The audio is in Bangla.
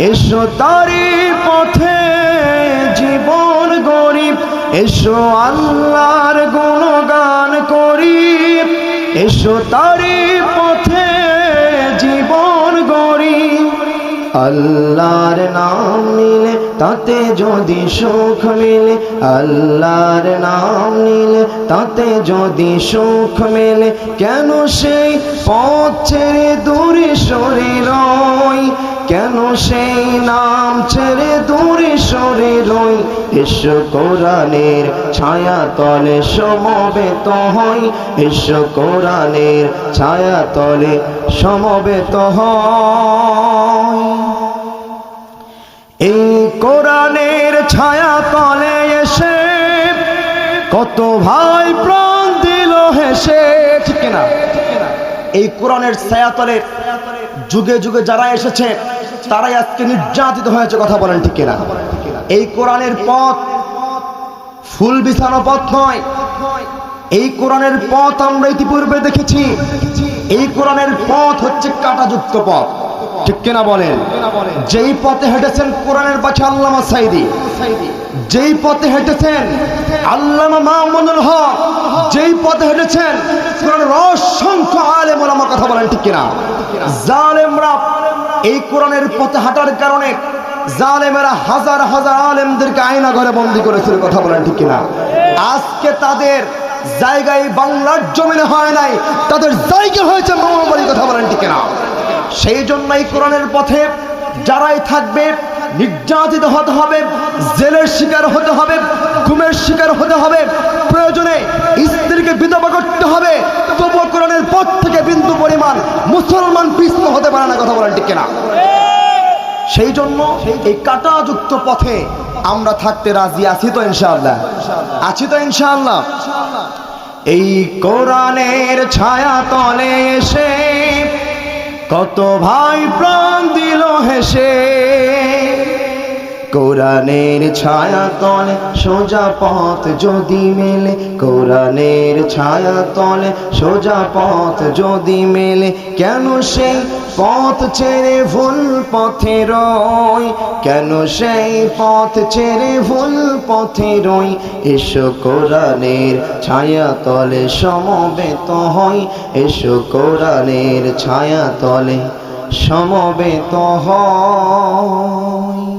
এসো তারি পথে জীবন গরিব এসো আল্লাহর গুণগান করি এসো তারি আল্লাহর নাম নিলে তাতে যদি সুখ মেলে, আল্লাহর নাম নিলে তাতে যদি সুখ মেলে, কেন সেই পথ ছেড়ে দূরে সরে রই? কেন সেই নাম ছেড়ে দূরে সরে রই? এসো কোরআনের ছায়া তলে সমবেত হই। এসো কোরআনের ছায়া তলে সমবেত হয় এই কোরআনের ছায়া তলে এসে কত ভাই প্রাণ দিল হেসে, ঠিক কিনা? এই কোরআনের ছায়া তলে যুগে যুগে যারা এসেছে, তারাই আজকে নির্যাতিত হয়েছে, কথা বলেন ঠিক কিনা? এই কোরআনের পথ ফুল বিছানো পথ নয়। এই কোরআনের পথ আমরা ইতিপূর্বে দেখেছি। এই কোরআনের পথ হচ্ছে কাটাযুক্ত পথ। ঠিক কিনা বলেন? যেই পথে হেঁটেছেন কোরআনের পাশে আল্লামা সাইদি। যেই পথে হেঁটেছেন আল্লামা মাহমুদুল হক। যেই পথে হেঁটেছেন কোরআনের অসংখ্য আলেম ওলামা কথা বলেন ঠিক কিনা? জালেমরা এই কোরআনের পথে হাঁটার কারণে জালেমেরা হাজার হাজার আলেমদেরকে আয়না ঘরে বন্দি করেছিল, কথা বলেন ঠিক কিনা? আজকে তাদের জায়গায় বাংলার জমিনে হয় নাই, তাদের জায়গা হয়েছে মামাবাড়ি কথা বলেন ঠিক কিনা? সেই জন্যই কোরআনের পথে যারাই থাকবে, নির্যাতিত হতে হবে, জেলের শিকার হতে হবে, ঘুমের শিকার হতে হবে, প্রয়োজনে স্ত্রীকে বিধবা করতে হবে তবু কোরআনের পথ থেকে বিন্দু পরিমাণ মুসলমান পিছনে হতে পারে না, কথা বলেন ঠিক কিনা? সেই জন্য এই কাটাযুক্ত পথে আমরা থাকতে রাজি আছি তো ইনশাআল্লাহ। আছি তো ইনশাআল্লাহ। এই কোরআনের ছায়া তলে এসে কত ভাই প্রাণ দিল হেসে। কোরআনের ছায়া তলে, সোজা পথ যদি মেলে, কোরআনের ছায়া তলে, সোজা পথ যদি মেলে, কেন সেই পথ ছেড়ে ভুল পথে রই? কেন সেই পথ ছেড়ে ভুল পথে রই? এসো কোরআনের ছায়া তলে, সমবেত হই। এসো কোরআনের ছায়া তলে, সমবেত হয়